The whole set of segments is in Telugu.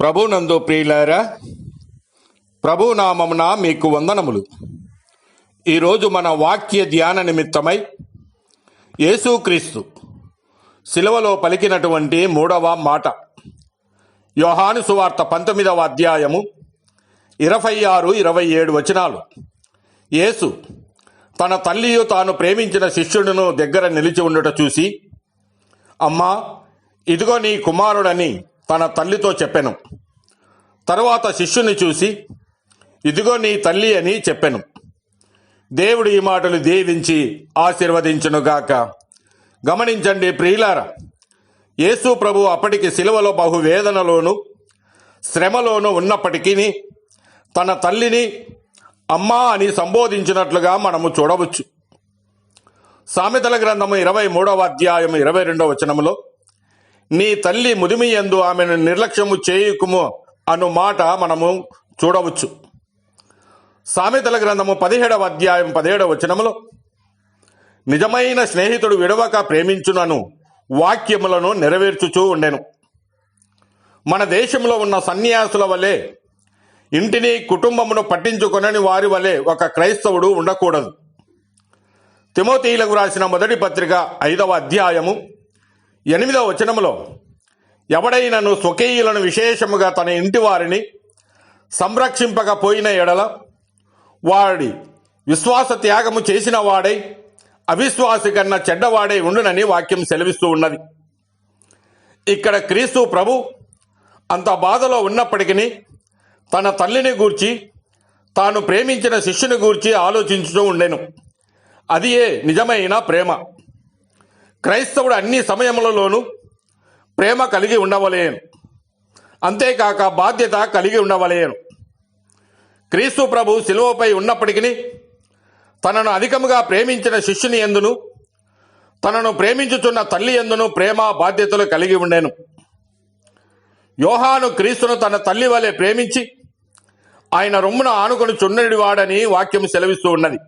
ప్రభునందు ప్రియులారా ప్రభు నామమున మీకు వందనములు. ఈరోజు మన వాక్య ధ్యాన నిమిత్తమై యేసుక్రీస్తు శిలవలో పలికినటువంటి మూడవ మాట. యోహాను సువార్త పంతొమ్మిదవ అధ్యాయము ఇరవై ఆరు ఇరవై ఏడు వచనాలు. యేసు తన తల్లియు తాను ప్రేమించిన శిష్యుడును దగ్గర నిలిచి ఉండుట చూసి అమ్మా ఇదిగో నీ కుమారుడని తన తల్లితో చెప్పెను. తరువాత శిష్యుని చూసి ఇదిగో నీ తల్లి అని చెప్పెను. దేవుడు ఈ మాటలు దీవించి ఆశీర్వదించునుగాక గమనించండి ప్రియులార యేసు ప్రభు అప్పటికి శిలువలో బహువేదనలోను శ్రమలోనూ శ్రమలోను ఉన్నప్పటికీ తన తల్లిని అమ్మా అని సంబోధించినట్లుగా మనము చూడవచ్చు. సామెతల గ్రంథము ఇరవై మూడవ అధ్యాయం ఇరవై రెండవ వచనములో నీ తల్లి ముదిమి ఎందు ఆమెను నిర్లక్ష్యము చేయుకుము అను మాట మనము చూడవచ్చు. సామెతల గ్రంథము పదిహేడవ అధ్యాయం పదిహేడవ వచనములో నిజమైన స్నేహితుడు విడవక ప్రేమించునను వాక్యములను నెరవేర్చుచూ ఉండెను. మన దేశంలో ఉన్న సన్యాసుల వలె ఇంటిని కుటుంబమును పట్టించుకొనని వారి వలె ఒక క్రైస్తవుడు ఉండకూడదు. తిమోతీలకు రాసిన మొదటి పత్రిక ఐదవ అధ్యాయము ఎనిమిదవ వచనములో ఎవడైనను స్వకీయులను విశేషముగా తన ఇంటి వారిని సంరక్షింపకపోయిన ఎడల వాడి విశ్వాస త్యాగము చేసిన వాడై అవిశ్వాసి కన్నా చెడ్డవాడై ఉండునని వాక్యం సెలవిస్తూ ఉన్నది. ఇక్కడ క్రీస్తు ప్రభు అంత బాధలో ఉన్నప్పటికీ తన తల్లిని గూర్చి తాను ప్రేమించిన శిష్యుని గూర్చి ఆలోచించుతూ ఉండెను. అది ఏ నిజమైన ప్రేమ. క్రైస్తవుడు అన్ని సమయములలోనూ ప్రేమ కలిగి ఉండవలేను. అంతేకాక బాధ్యత కలిగి ఉండవలేను. క్రీస్తు ప్రభు శిలువపై ఉన్నప్పటికీ తనను అధికముగా ప్రేమించిన శిష్యుని ఎందును తనను ప్రేమించుచున్న తల్లి ఎందును ప్రేమ బాధ్యతలు కలిగి ఉండేను. యోహాను క్రీస్తును తన తల్లి వలె ప్రేమించి ఆయన రొమ్మున ఆనుకొని చున్నడివాడని వాక్యం సెలవిస్తూ ఉన్నది.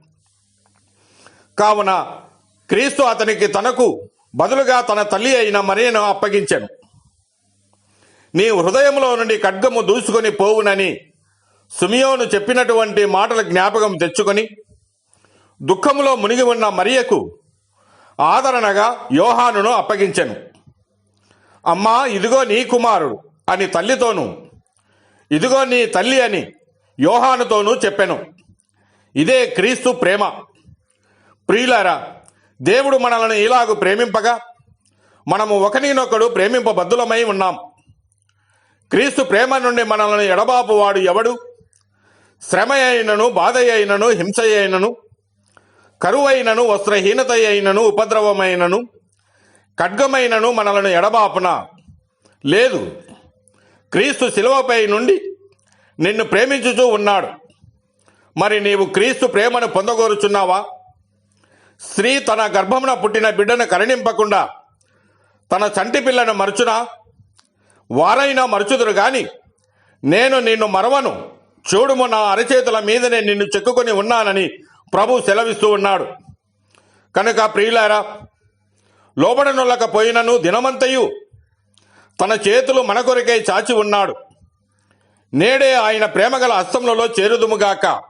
కావున క్రీస్తు అతనికి తనకు బదులుగా తన తల్లి అయిన మరియను అప్పగించాను. నీ హృదయంలో నుండి ఖడ్గము దూసుకొని పోవునని సుమియోను చెప్పినటువంటి మాటల జ్ఞాపకం తెచ్చుకొని దుఃఖములో మునిగి ఉన్న మరియకు ఆదరణగా యోహానును అప్పగించెను. అమ్మా ఇదిగో నీ కుమారుడు అని తల్లితోనూ ఇదిగో నీ తల్లి అని యోహానుతోనూ చెప్పెను. ఇదే క్రీస్తు ప్రేమ. ప్రియులారా దేవుడు మనల్ని ఇలాగు ప్రేమింపగా మనము ఒకరినొకడు ప్రేమింపబద్దులమై ఉన్నాం. క్రీస్తు ప్రేమ నుండి మనల్ని ఎడబాపువాడు ఎవడు? శ్రమ అయినను బాధ అయినను హింస అయినను కరువైనను వస్త్రహీనత అయినను ఉపద్రవమైనను ఖడ్గమైనను మనలను ఎడబాపున? లేదు. క్రీస్తు శిలువపై నుండి నిన్ను ప్రేమించుచూ ఉన్నాడు. మరి నీవు క్రీస్తు ప్రేమను పొందగోరుచున్నావా? స్త్రీ తన గర్భమున పుట్టిన బిడ్డను కరుణింపకుండా తన చంటి పిల్లను మరచునా? వారైనా మరుచుదురు గాని నేను నిన్ను మరవను. చూడుము నా అరచేతుల మీదనే నిన్ను చెక్కుకొని ఉన్నానని ప్రభు సెలవిస్తూ ఉన్నాడు. కనుక ప్రియులారా లోబడనులకపోయినను దినమంతయు తన చేతులు మన కొరకై చాచి ఉన్నాడు. నేడే ఆయన ప్రేమగల హస్తములలో చేరుదుముగాక